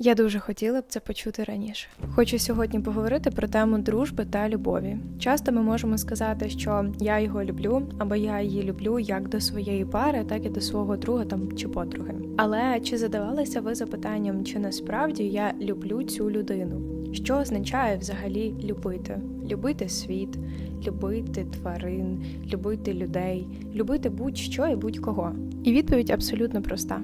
Я дуже хотіла б це почути раніше. Хочу сьогодні поговорити про тему дружби та любові. Часто ми можемо сказати, що я його люблю, або я її люблю як до своєї пари, так і до свого друга там чи подруги. Але чи задавалися ви запитанням, чи насправді я люблю цю людину? Що означає взагалі любити? Любити світ, любити тварин, любити людей, любити будь-що і будь-кого. І відповідь абсолютно проста.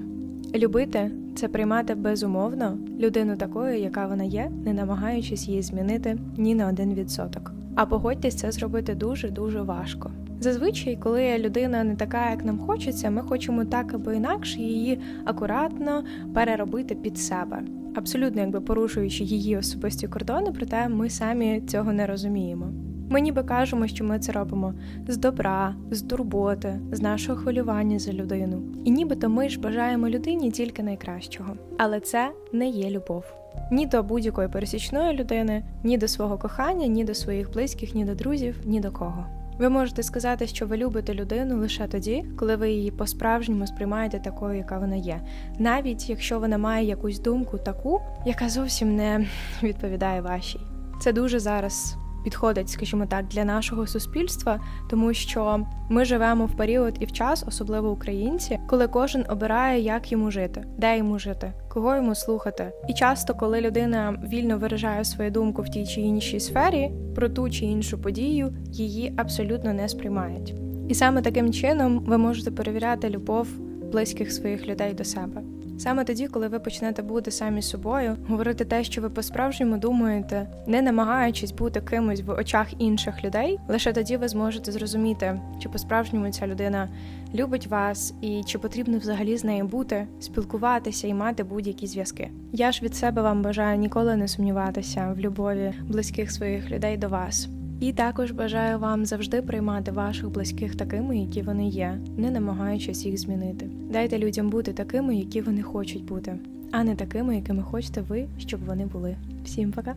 Любити це приймати безумовно людину такою, яка вона є, не намагаючись її змінити ні на один відсоток. А погодьтесь, це зробити дуже дуже важко. Зазвичай, коли людина не така, як нам хочеться, ми хочемо так або інакше її акуратно переробити під себе, абсолютно якби порушуючи її особисті кордони, проте ми самі цього не розуміємо. Ми ніби кажемо, що ми це робимо з добра, з турботи, з нашого хвилювання за людину. І нібито ми ж бажаємо людині тільки найкращого. Але це не є любов. Ні до будь-якої пересічної людини, ні до свого кохання, ні до своїх близьких, ні до друзів, ні до кого. Ви можете сказати, що ви любите людину лише тоді, коли ви її по-справжньому сприймаєте такою, яка вона є, навіть якщо вона має якусь думку таку, яка зовсім не відповідає вашій. Це дуже зараз підходить, скажімо так, для нашого суспільства, тому що ми живемо в період і в час, особливо українці, коли кожен обирає, як йому жити, де йому жити, кого йому слухати. І часто, коли людина вільно виражає свою думку в тій чи іншій сфері про ту чи іншу подію, її абсолютно не сприймають. І саме таким чином ви можете перевіряти любов близьких своїх людей до себе. Саме тоді, коли ви почнете бути самі собою, говорити те, що ви по-справжньому думаєте, не намагаючись бути кимось в очах інших людей, лише тоді ви зможете зрозуміти, чи по-справжньому ця людина любить вас і чи потрібно взагалі з нею бути, спілкуватися і мати будь-які зв'язки. Я ж від себе вам бажаю ніколи не сумніватися в любові близьких своїх людей до вас. І також бажаю вам завжди приймати ваших близьких такими, які вони є, не намагаючись їх змінити. Дайте людям бути такими, які вони хочуть бути, а не такими, якими хочете ви, щоб вони були. Всім пока!